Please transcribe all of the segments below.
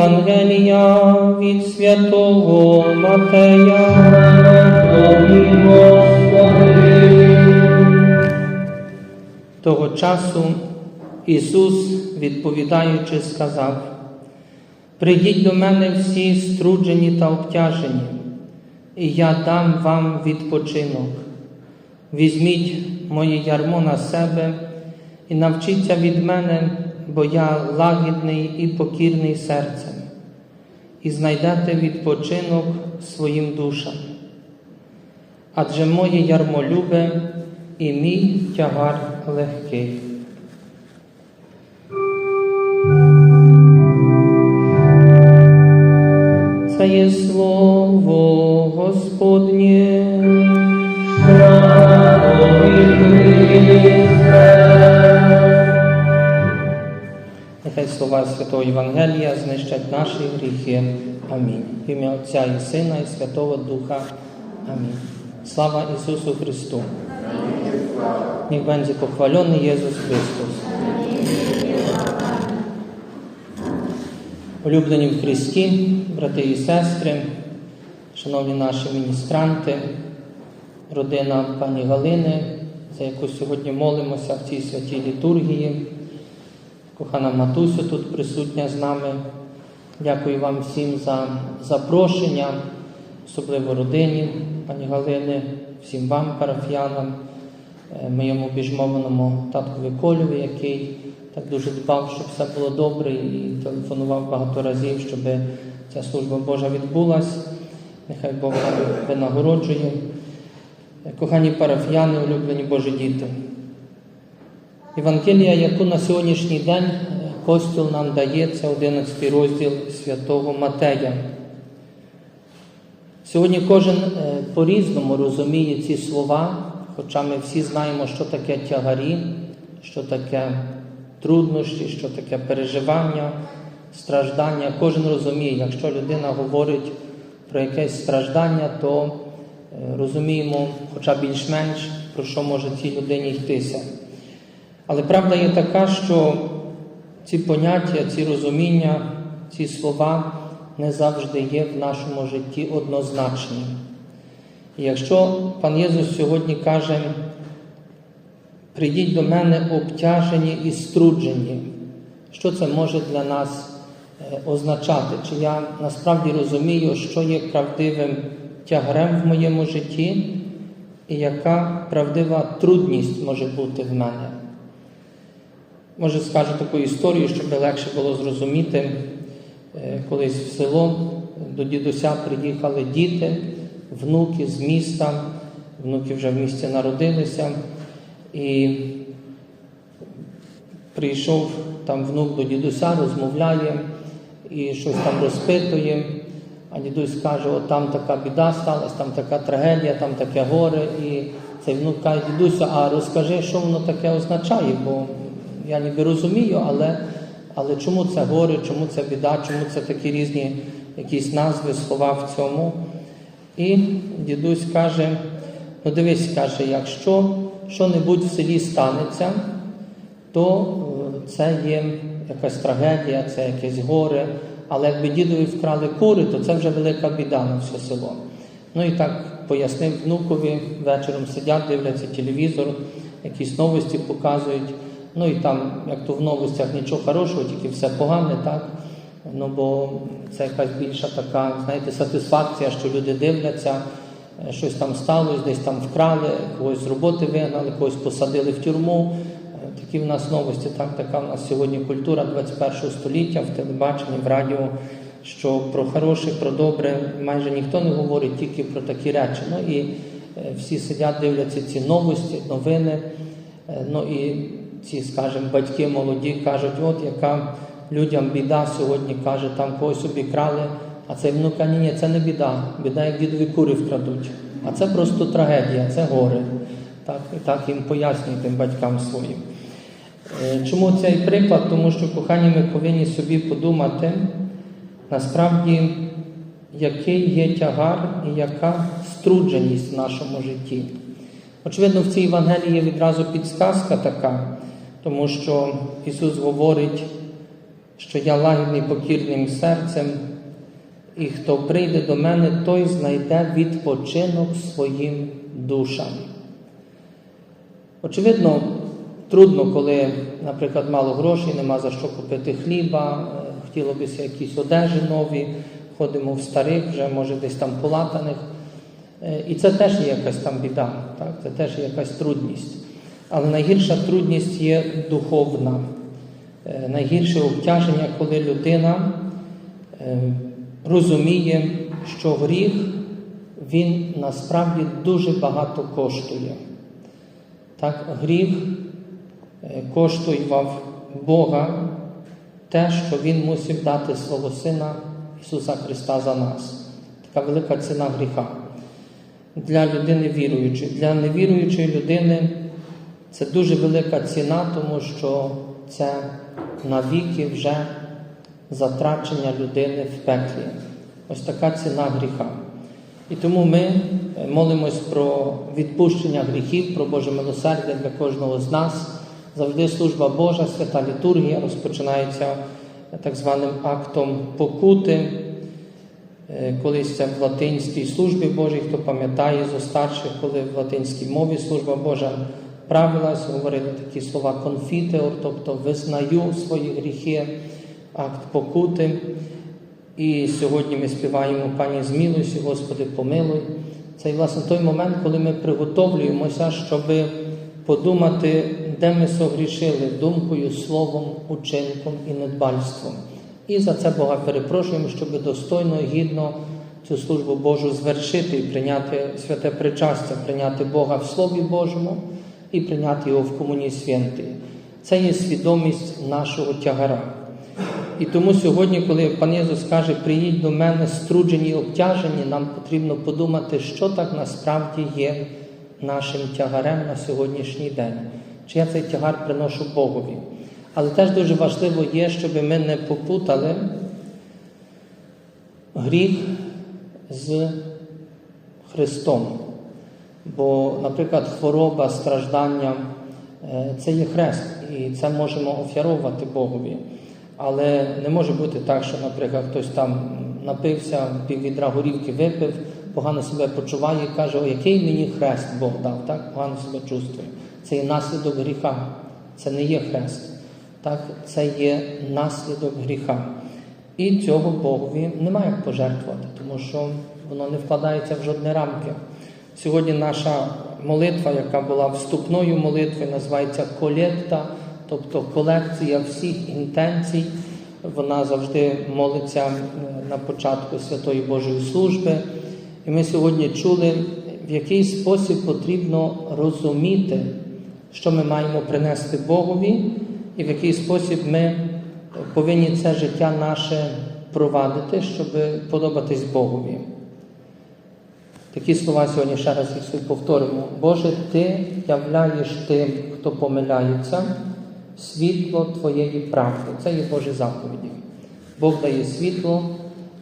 Євангелія від святого Матея. Того часу Ісус, відповідаючи, сказав: Прийдіть до мене всі струджені та обтяжені, і я дам вам відпочинок. Візьміть моє ярмо на себе і навчіться від мене, бо я лагідний і покірний серцем, і знайдете відпочинок своїм душам. Адже моє ярмо любе і мій тягар легкий. Це є слово Господнє. Нехай слова Святого Євангелія знищать наші гріхи. Амінь. В ім'я Отця і Сина, і Святого Духа. Амінь. Слава Ісусу Христу. Niech będzie pochwalony Jezus Chrystus. Улюблені в Христі, брати і сестри, шановні наші міністранти, родина пані Галини, за яку сьогодні молимося в цій святій літургії, кохана Матусю тут присутня з нами. Дякую вам всім за запрошення, особливо родині пані Галини, всім вам, парафіянам, е, моєму біжмованому таткові Колюві, який так дуже дбав, щоб все було добре, і телефонував багато разів, щоб ця служба Божа відбулась. Нехай Бог винагороджує. Кохані парафіяни, улюблені Божі діти. Євангелія, яку на сьогоднішній день е, Костюл нам дає, це 11 розділ святого Матея. Сьогодні кожен е, по-різному розуміє ці слова, хоча ми всі знаємо, що таке тягарі, що таке труднощі, що таке переживання, страждання. Кожен розуміє, якщо людина говорить про якесь страждання, то е, розуміємо, хоча більш-менш, про що може цій людині йтися. Але правда є така, що ці поняття, ці розуміння, ці слова не завжди є в нашому житті однозначні. І якщо пан Єсус сьогодні каже, прийдіть до мене обтяжені і струджені, що це може для нас е, означати? Чи я насправді розумію, що є правдивим тягарем в моєму житті, і яка правдива трудність може бути в мене? Може, скажу таку історію, щоб легше було зрозуміти. Е, Колись в село до дідуся приїхали діти, внуки з міста, внуки вже в місті народилися, і прийшов там внук до дідуся, розмовляє і щось там розпитує. А дідусь каже, от там така біда сталася, там така трагедія, там таке горе. І цей внук каже, дідусю, а розкажи, що воно таке означає, бо я ніби розумію, але, але чому це горе, чому це біда, чому це такі різні якісь назви, слова в цьому. І дідусь каже, ну дивись, каже, якщо що-небудь в селі станеться, то е, це є якась трагедія, це якесь горе. Але якби дідові вкрали кури, то це вже велика біда на все село. Ну і так пояснив внукові, вечором сидять, дивляться телевізор, якісь новості показують. Ну і там, як то в новостях нічого хорошого, тільки все погане, так? Ну бо це якась більша така, знаєте, сатисфакція, що люди дивляться, е, щось там сталося, десь там вкрали, когось з роботи вигнали, когось посадили в тюрму. Е, Такі в нас новості, так, така в нас сьогодні культура 21 століття в телебаченні, в радіо, що про хороше, про добре майже ніхто не говорить, тільки про такі речі. Ну і е, всі сидять, дивляться ці новості, новини. Ну і ці, скажімо, батьки молоді кажуть, от яка людям біда сьогодні каже, там когось обікрали, а цей внук каже, ні, ні, це не біда. Біда, як дідові кури вкрадуть. А це просто трагедія, це горе. Так, так їм пояснюють тим батькам своїм. Е, Чому цей приклад? Тому що, кохані, ми повинні собі подумати, насправді, який є тягар і яка струдженість в нашому житті. Очевидно, в цій Євангелії є відразу підсказка така, тому що Ісус говорить, що я лагідний покірним серцем, і хто прийде до мене, той знайде відпочинок своїм душам. Очевидно, трудно, коли, наприклад, мало грошей, нема за що купити хліба, е, хотіло якісь одежі нові, ходимо в старих, вже може десь там полатаних. Е, І це теж є якась там біда, так? це теж є якась трудність. Але найгірша трудність є духовна. Е, Найгірше обтяження, коли людина е, розуміє, що гріх він насправді дуже багато коштує. Так, гріх е, коштував Бога те, що Він мусив дати свого Сина Ісуса Христа за нас. Така велика ціна гріха для людини віруючої. Для невіруючої людини це дуже велика ціна, тому що це навіки вже затрачення людини в пеклі. Ось така ціна гріха. І тому ми е, молимось про відпущення гріхів, про Боже милосердя для кожного з нас. Завжди служба Божа, свята літургія розпочинається так званим актом покути. Е, Колись це в латинській службі Божій, хто пам'ятає зо старших, коли в латинській мові служба Божа правилась, говорили такі слова конфітеор, тобто визнаю свої гріхи, акт покути. І сьогодні ми співаємо Пані змілуйся, Господи, помилуй. Це власне той момент, коли ми приготовлюємося, щоб подумати, де ми согрішили думкою, словом, учинком і недбальством. І за це Бога перепрошуємо, щоб достойно і гідно цю службу Божу звершити і прийняти святе причастя, прийняти Бога в Слові Божому і прийняти Його в комунії святій. Це є свідомість нашого тягара. І тому сьогодні, коли пан Єсус каже, приїдь до мене струджені і обтяжені, нам потрібно подумати, що так насправді є нашим тягарем на сьогоднішній день. Чи я цей тягар приношу Богові? Але теж дуже важливо є, щоб ми не попутали гріх з Христом. Бо, наприклад, хвороба, страждання е, це є хрест, і це можемо офяровувати Богові. Але не може бути так, що, наприклад, хтось там напився, пів відра горівки випив, погано себе почуває і каже, о, який мені хрест Бог дав, так? погано себе чувствує. Це є наслідок гріха, це не є хрест. Так? Це є наслідок гріха. І цього Богові немає як пожертвувати, тому що воно не вкладається в жодні рамки. Сьогодні наша молитва, яка була вступною молитвою, називається колєкта, тобто колекція всіх інтенцій. Вона завжди молиться е, на початку Святої Божої служби. І ми сьогодні чули, в який спосіб потрібно розуміти, що ми маємо принести Богові, і в який спосіб ми повинні це життя наше провадити, щоб подобатись Богові. Такі слова сьогодні ще раз їх повторимо. Боже, Ти являєш тим, хто помиляється, світло Твоєї правди. Це є Божі заповіді. Бог дає світло,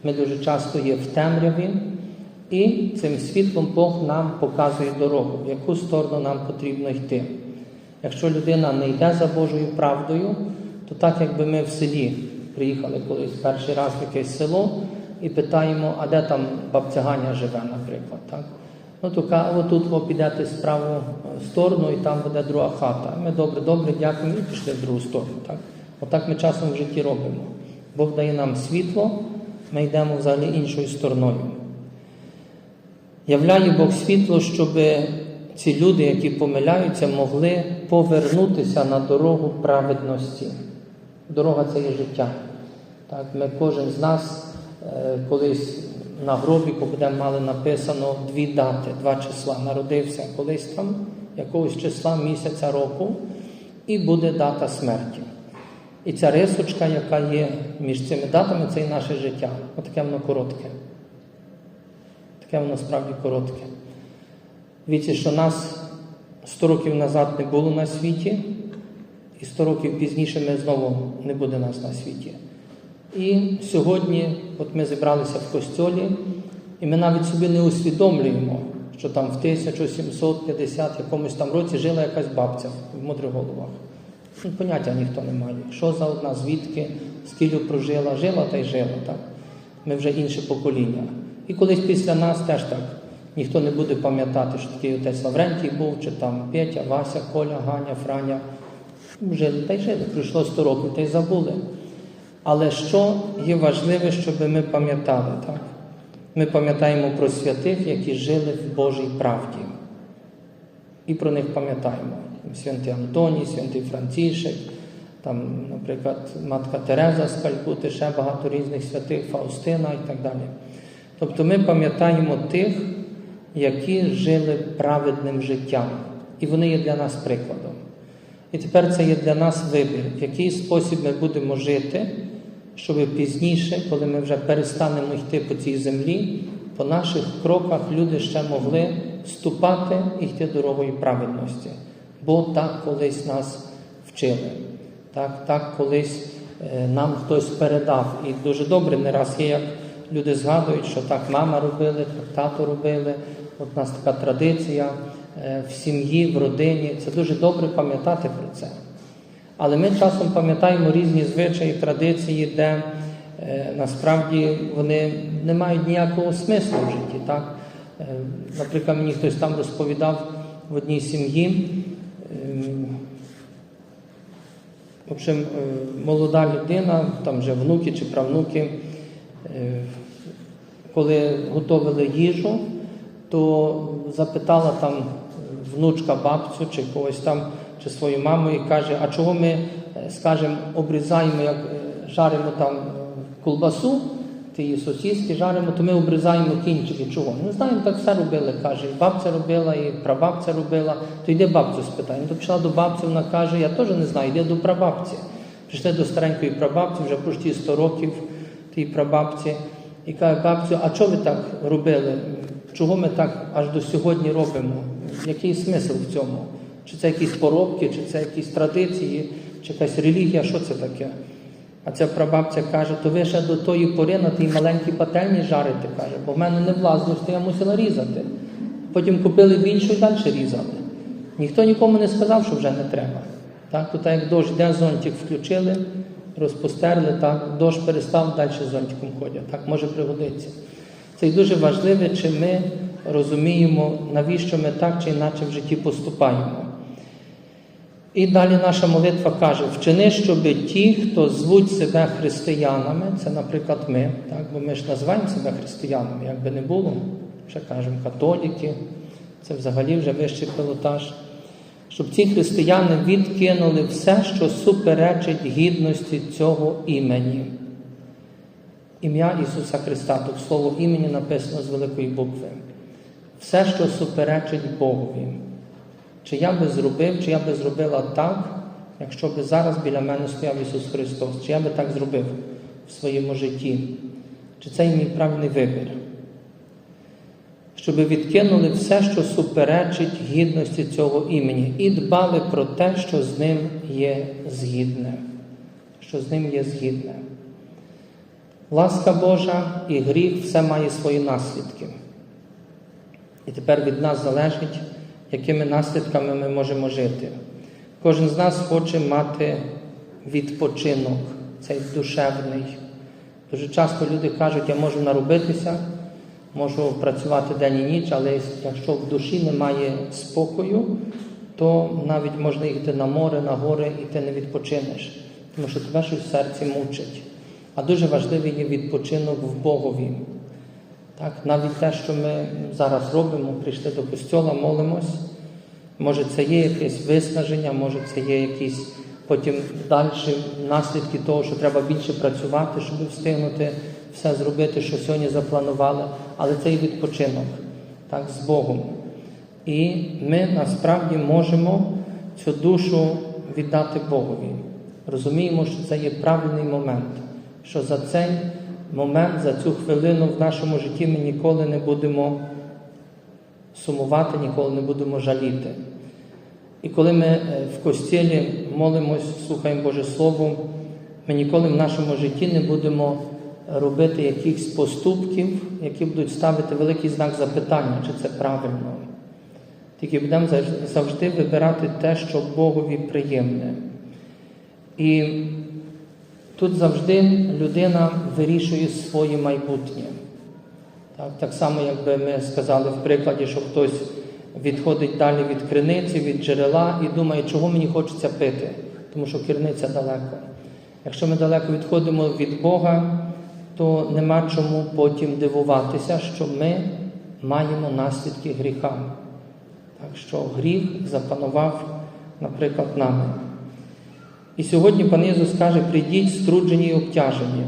ми дуже часто є в темряві, і цим світлом Бог нам показує дорогу, в яку сторону нам потрібно йти. Якщо людина не йде за Божою правдою, то так якби ми в селі приїхали колись перший раз в якесь село і питаємо, а де там бабця Ганя живе, наприклад. Так? Ну, то каже, отут ви підете з праву сторону, і там буде друга хата. Ми добре, добре, дякуємо і пішли в другу сторону. Так? Отак ми часом в житті робимо. Бог дає нам світло, ми йдемо взагалі іншою стороною. Являє Бог світло, щоб ці люди, які помиляються, могли повернутися на дорогу праведності. Дорога це є життя. Так, Ми кожен з нас е, колись на гробі, будемо мали написано дві дати, два числа. Народився колись там, якогось числа місяця року, і буде дата смерті. І ця рисочка, яка є між цими датами, це і наше життя. Отаке воно коротке. Таке воно справді коротке. Віці, що нас 100 років назад не було на світі, і 100 років пізніше ми знову не буде нас на світі. І сьогодні, от ми зібралися в костьолі, і ми навіть собі не усвідомлюємо, що там в 1750 якомусь там році жила якась бабця в мудрих головах. Ну, поняття ніхто не має. Що за одна, звідки, скільки прожила, жила та й жила. Так? Ми вже інше покоління. І колись після нас теж так. Ніхто не буде пам'ятати, що такий отець Лаврентій був, чи там Петя, Вася, Коля, Ганя, Франя. Жили та й жили. Пройшло 100 років та й забули. Але що є важливе, щоб ми пам'ятали? Так? Ми пам'ятаємо про святих, які жили в Божій правді. І про них пам'ятаємо. Святий Антоній, святий Францішек, там, наприклад, Матка Тереза з Калькути, ще багато різних святих, Фаустина і так далі. Тобто ми пам'ятаємо тих, які жили праведним життям. І вони є для нас прикладом. І тепер це є для нас вибір, в який спосіб ми будемо жити, щоб пізніше, коли ми вже перестанемо йти по цій землі, по наших кроках люди ще могли ступати і йти дорогою праведності. Бо так колись нас вчили. Так, так колись е, нам хтось передав. І дуже добре не раз є, як люди згадують, що так мама робили, так тато робили. От у нас така традиція е, в сім'ї, в родині. Це дуже добре пам'ятати про це. Але ми часом пам'ятаємо різні звичаї, традиції, де е, насправді вони не мають ніякого смислу в житті. Так? Е, наприклад, мені хтось там розповідав в одній сім'ї. Е, в общем, молода людина, там вже внуки чи правнуки, коли готували їжу, то запитала там внучка бабцю чи когось там, чи свою маму, і каже, а чого ми, е, скажімо, обрізаємо, як е, жаримо там е, колбасу, ті сосиски жаримо, то ми обрізаємо кінчики. Чого? Не знаємо, так все робили, каже. І бабця робила, і прабабця робила. То йде бабцю спитай. Ну, то пішла до бабці, вона каже, я теж не знаю, йде до прабабці. Прийшли до старенької прабабці, вже почти 100 років тій прабабці. І каже, бабцю, а чого ви так робили? Чого ми так аж до сьогодні робимо? Який смисл в цьому? Чи це якісь поробки, чи це якісь традиції, чи якась релігія, що це таке? А ця прабабця каже, то ви ще до тої пори на тій маленькій пательні жарите, каже, бо в мене не що я мусила різати. Потім купили більшу і далі різали. Ніхто нікому не сказав, що вже не треба. Так, так як дощ, де зонтик включили, розпостерли, так, дощ перестав, далі зонтиком ходять. Так може пригодитися. Це і дуже важливе, чи ми розуміємо, навіщо ми так чи інакше в житті поступаємо. І далі наша молитва каже: вчини, щоб ті, хто звуть себе християнами, це, наприклад, ми, так, бо ми ж називаємо себе християнами, як би не було, ще кажемо католіки, це взагалі вже вищий пилотаж. Щоб ці християни відкинули все, що суперечить гідності цього імені. Ім'я Ісуса Христа, тут слово імені написано з великої букви. Все, що суперечить Богові. Чи я би зробив, чи я би зробила так, якщо би зараз біля мене стояв Ісус Христос, чи я би так зробив в своєму житті? Чи це мій правильний вибір? Щоб відкинули все, що суперечить гідності цього імені, і дбали про те, що з ним є згідне. Що з ним є згідне. Ласка Божа і гріх все має свої наслідки. І тепер від нас залежить, якими наслідками ми можемо жити. Кожен з нас хоче мати відпочинок, цей душевний. Дуже часто люди кажуть, я можу наробитися, можу працювати день і ніч, але якщо в душі немає спокою, то навіть можна їхати на море, на гори, і ти не відпочинеш, тому що тебе щось в серці мучить. А дуже важливий є відпочинок в Богові. Так, Навіть те, що ми зараз робимо, прийшли до костьола, молимось. Може, це є якесь виснаження, може це є якісь потім далі наслідки того, що треба більше працювати, щоб встигнути все зробити, що сьогодні запланували. Але це і відпочинок так, з Богом. І ми насправді можемо цю душу віддати Богові. Розуміємо, що це є правильний момент, що за цей момент, за цю хвилину в нашому житті ми ніколи не будемо сумувати, ніколи не будемо жаліти. І коли ми в костілі молимось, слухаємо Боже Слово, ми ніколи в нашому житті не будемо робити якихось поступків, які будуть ставити великий знак запитання, чи це правильно. Тільки будемо завжди вибирати те, що Богові приємне. І тут завжди людина вирішує своє майбутнє. Так, так само, якби ми сказали в прикладі, що хтось відходить далі від криниці, від джерела і думає, чого мені хочеться пити, тому що криниця далеко. Якщо ми далеко відходимо від Бога, то нема чому потім дивуватися, що ми маємо наслідки гріха. Так що гріх запанував, наприклад, нами. І сьогодні пан Ісус каже, прийдіть струджені і обтяжені.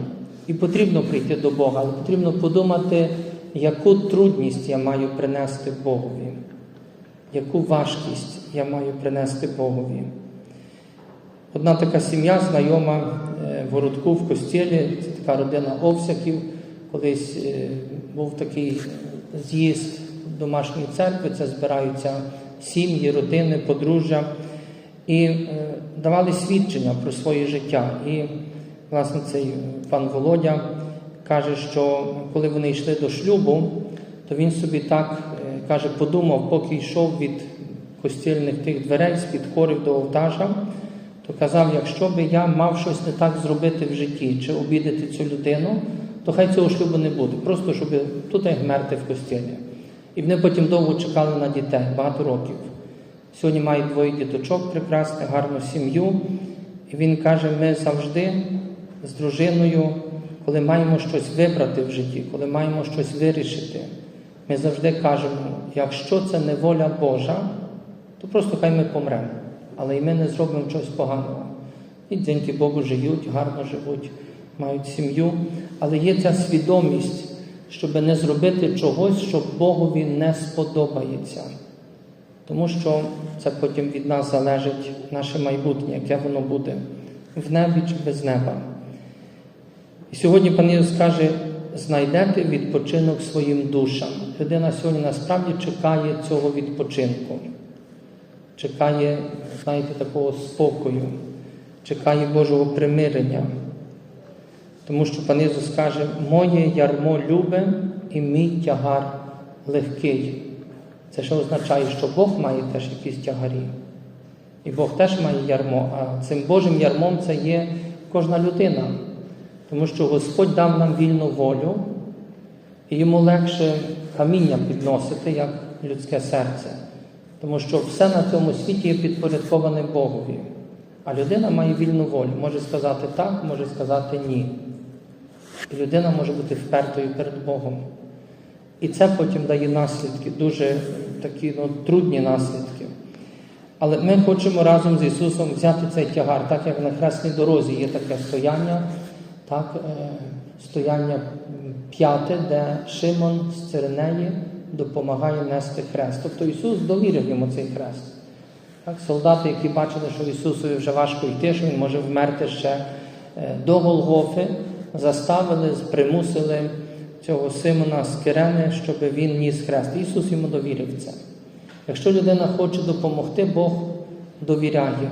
І потрібно прийти до Бога, але потрібно подумати, яку трудність я маю принести Богові, яку важкість я маю принести Богові. Одна така сім'я, знайома е, в городку в костілі, це така родина Овсяків. Колись е, був такий з'їзд домашньої церкви, це збираються сім'ї, родини, подружжя і е, давали свідчення про своє життя. І, власне, цей пан Володя каже, що коли вони йшли до шлюбу, то він собі так каже, подумав, поки йшов від костільних тих дверей, з-під хорів до олтажа, то казав, якщо би я мав щось не так зробити в житті чи обідати цю людину, то хай цього шлюбу не буде. Просто щоб тут як мерти в костілі. І вони потім довго чекали на дітей, багато років. Сьогодні мають двоє діточок прекрасних, гарну сім'ю. І він каже: ми завжди з дружиною, коли маємо щось вибрати в житті, коли маємо щось вирішити, ми завжди кажемо, якщо це не воля Божа, то просто хай ми помремо. Але і ми не зробимо чогось поганого. І дзеньки Богу живуть, гарно живуть, мають сім'ю. Але є ця свідомість, щоб не зробити чогось, що Богові не сподобається. Тому що це потім від нас залежить наше майбутнє, яке воно буде в небі чи без неба. І сьогодні пан Ісус каже, знайдете відпочинок своїм душам. Людина сьогодні насправді чекає цього відпочинку, чекає, знаєте, такого спокою, чекає Божого примирення. Тому що пан Ісус каже, моє ярмо любе і мій тягар легкий. Це що означає, що Бог має теж якісь тягарі. І Бог теж має ярмо, а цим Божим ярмом це є кожна людина. Тому що Господь дав нам вільну волю, і йому легше каміння підносити, як людське серце. Тому що все на цьому світі є підпорядковане Богові. А людина має вільну волю, може сказати так, може сказати ні. І людина може бути впертою перед Богом. І це потім дає наслідки, дуже такі ну, трудні наслідки. Але ми хочемо разом з Ісусом взяти цей тягар, так як на хресній дорозі є таке стояння, так, е, стояння п'яте, де Шимон з Циринеї допомагає нести хрест. Тобто Ісус довірив йому цей хрест. Так, Солдати, які бачили, що Ісусові вже важко йти, що Він може вмерти ще е, до Голгофи, заставили, примусили цього Симона з Кирени, щоб він ніс хрест. Ісус йому довірив це. Якщо людина хоче допомогти, Бог довіряє,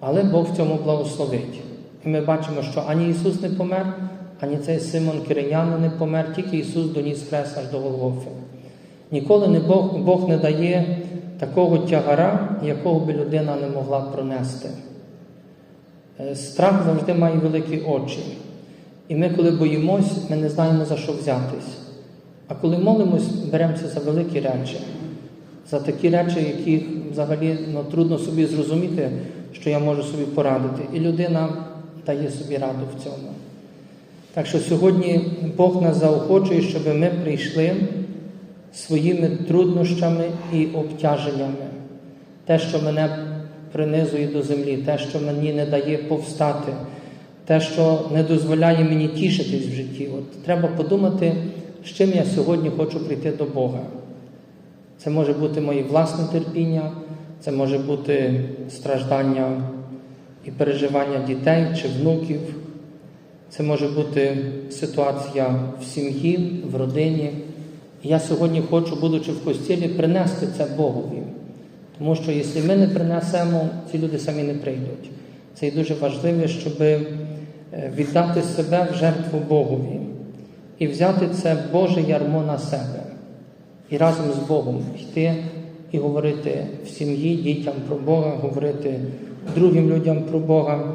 але Бог в цьому благословить. І ми бачимо, що ані Ісус не помер, ані цей Симон Киринянин не помер, тільки Ісус доніс хрест аж до Голгофи. Ніколи не Бог, Бог не дає такого тягара, якого би людина не могла пронести. Е, Страх завжди має великі очі. І ми, коли боїмось, ми не знаємо за що взятись. А коли молимось, беремося за великі речі, за такі речі, які взагалі ну, трудно собі зрозуміти, що я можу собі порадити. І людина дає собі раду в цьому. Так що сьогодні Бог нас заохочує, щоб ми прийшли своїми труднощами і обтяженнями. Те, що мене принизує до землі, те, що мені не дає повстати те, що не дозволяє мені тішитись в житті. От Треба подумати, з чим я сьогодні хочу прийти до Бога. Це може бути моє власне терпіння, це може бути страждання і переживання дітей чи внуків, це може бути ситуація в сім'ї, в родині. Я сьогодні хочу, будучи в костілі, принести це Богові. Тому що, якщо ми не принесемо, ці люди самі не прийдуть. Це і дуже важливо, щоб віддати себе в жертву Богові і взяти це Боже ярмо на себе. І разом з Богом йти і говорити в сім'ї дітям про Бога, говорити другим людям про Бога,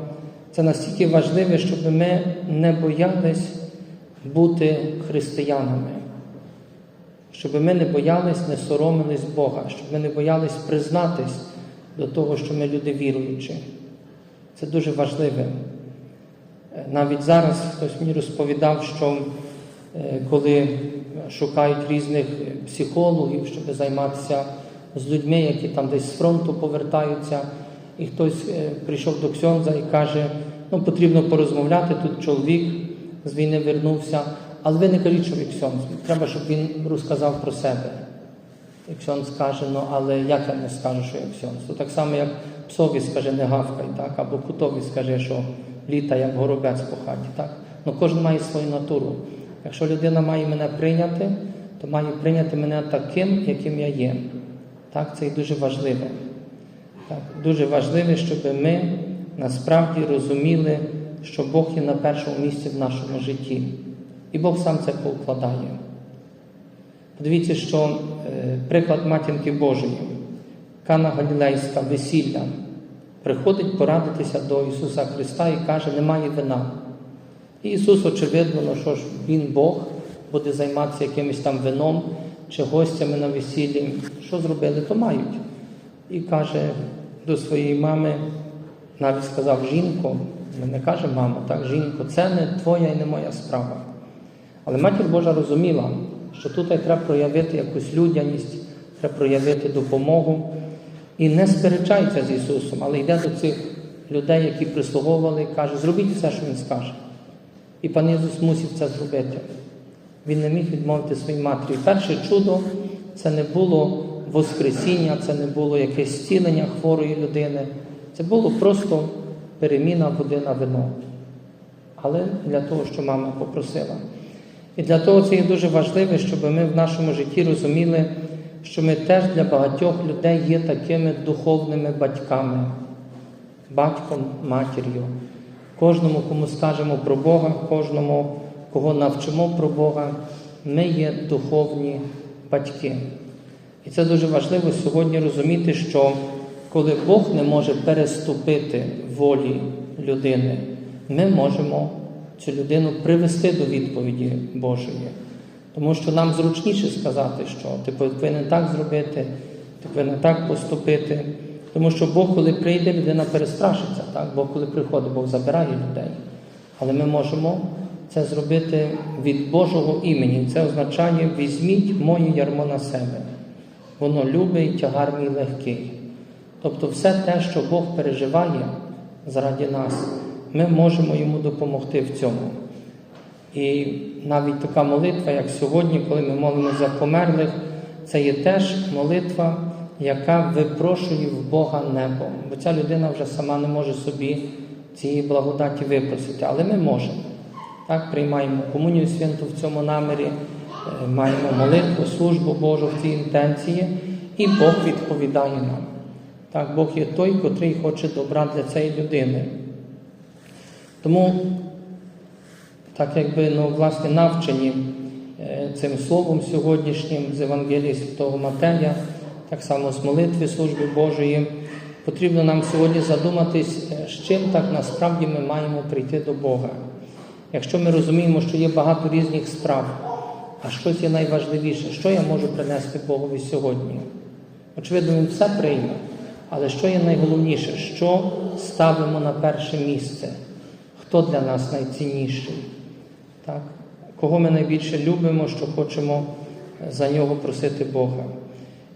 Це настільки важливе, щоб ми не боялись бути християнами, щоб ми не боялись, не соромились Бога, щоб ми не боялись признатись до того, що ми люди віруючі. Це дуже важливе. Навіть зараз хтось мені розповідав, що е, коли шукають різних психологів, щоб займатися з людьми, які там десь з фронту повертаються, і хтось е, прийшов до Ксьонза і каже, ну потрібно порозмовляти, тут чоловік з війни вернувся, але ви не кажіть, що ви Ксьонз, треба, щоб він розказав про себе. І Ксьонз каже, ну але як я не скажу, що я Ксьонз? То так само, як псові скаже, не гавкай, так? або кутові скаже, що літа, як горобець по хаті. Так? Ну кожен має свою натуру. Якщо людина має мене прийняти, то має прийняти мене таким, яким я є. Так, це і дуже важливе. Так, Дуже важливе, щоб ми насправді розуміли, що Бог є на першому місці в нашому житті. І Бог сам це покладає. Подивіться, що е, приклад матінки Божої, Кана Галілейська, весілля, приходить порадитися до Ісуса Христа і каже, немає вина. І Ісус, очевидно, ну що ж Він Бог, буде займатися якимось там вином чи гостями на весіллі. Що зробили, то мають. І каже до своєї мами, навіть сказав жінко, не каже мамо, так, жінко, це не твоя і не моя справа. Але матір Божа розуміла, що тут треба проявити якусь людяність, треба проявити допомогу. І не сперечається з Ісусом, але йде до цих людей, які прислуговували, і каже, зробіть все, що Він скаже. І пан Ісус мусив це зробити. Він не міг відмовити своїй матері. Перше чудо це не було Воскресіння, це не було якесь зцілення хворої людини. Це було просто переміна води на вино. Але для того, що мама попросила. І для того це є дуже важливо, щоб ми в нашому житті розуміли, що ми теж для багатьох людей є такими духовними батьками, батьком, матір'ю. Кожному, кому скажемо про Бога, кожному, кого навчимо про Бога, ми є духовні батьки. І це дуже важливо сьогодні розуміти, що коли Бог не може переступити волі людини, ми можемо цю людину привести до відповіді Божої. Тому що нам зручніше сказати, що ти повинен так зробити, ти повинен так поступити. Тому що Бог, коли прийде, людина перестрашиться. Так? Бог, коли приходить, Бог забирає людей. Але ми можемо це зробити від Божого імені. Це означає візьміть моє ярмо на себе. Воно любить, тягар мій легкий. Тобто все те, що Бог переживає заради нас, ми можемо йому допомогти в цьому. І навіть така молитва, як сьогодні, коли ми молимо за померлих, це є теж молитва, яка випрошує в Бога небо. Бо ця людина вже сама не може собі цієї благодаті випросити, але ми можемо. Так, Приймаємо комунію святу в цьому намірі, е, маємо молитву, службу Божу в цій інтенції, і Бог відповідає нам. Так, Бог є той, котрий хоче добра для цієї людини. Тому так якби ну, власне навчені е, цим словом сьогоднішнім з Євангелії Святого Матея, так само з молитви служби Божої, потрібно нам сьогодні задуматись, е, з чим так насправді ми маємо прийти до Бога. Якщо ми розуміємо, що є багато різних справ, а щось є найважливіше, що я можу принести Богові сьогодні? Очевидно, він все прийме, але що є найголовніше, що ставимо на перше місце? Хто для нас найцінніший? Так? Кого ми найбільше любимо, що хочемо за нього просити Бога.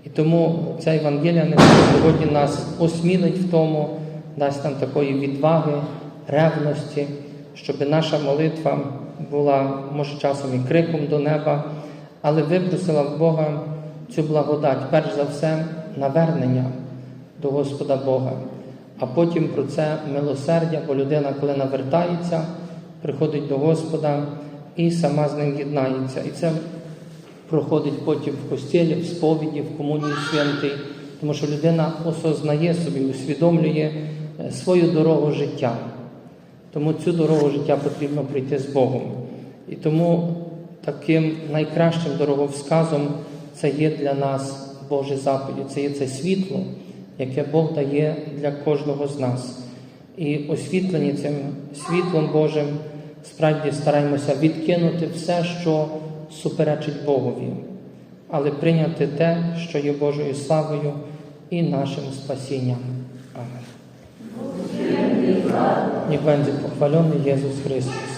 І тому ця Євангелія нехай сьогодні нас осмілить в тому, дасть нам такої відваги, ревності, щоб наша молитва була, може, часом і криком до неба, але випросила в Бога цю благодать, перш за все, навернення до Господа Бога, а потім про це милосердя, бо людина, коли навертається, приходить до Господа і сама з ним єднається. І це проходить потім в постілі, в сповіді, в комунії святій, тому що людина осознає собі, усвідомлює е, свою дорогу життя. Тому цю дорогу життя потрібно прийти з Богом. І тому таким найкращим дороговсказом це є для нас Божі заповіді, це є це світло, яке Бог дає для кожного з нас. І освітлені цим світлом Божим, справді стараємося відкинути все, що суперечить Богові, але прийняти те, що є Божою славою і нашим спасінням. Niech będzie pochwalony Jezus Chrystus.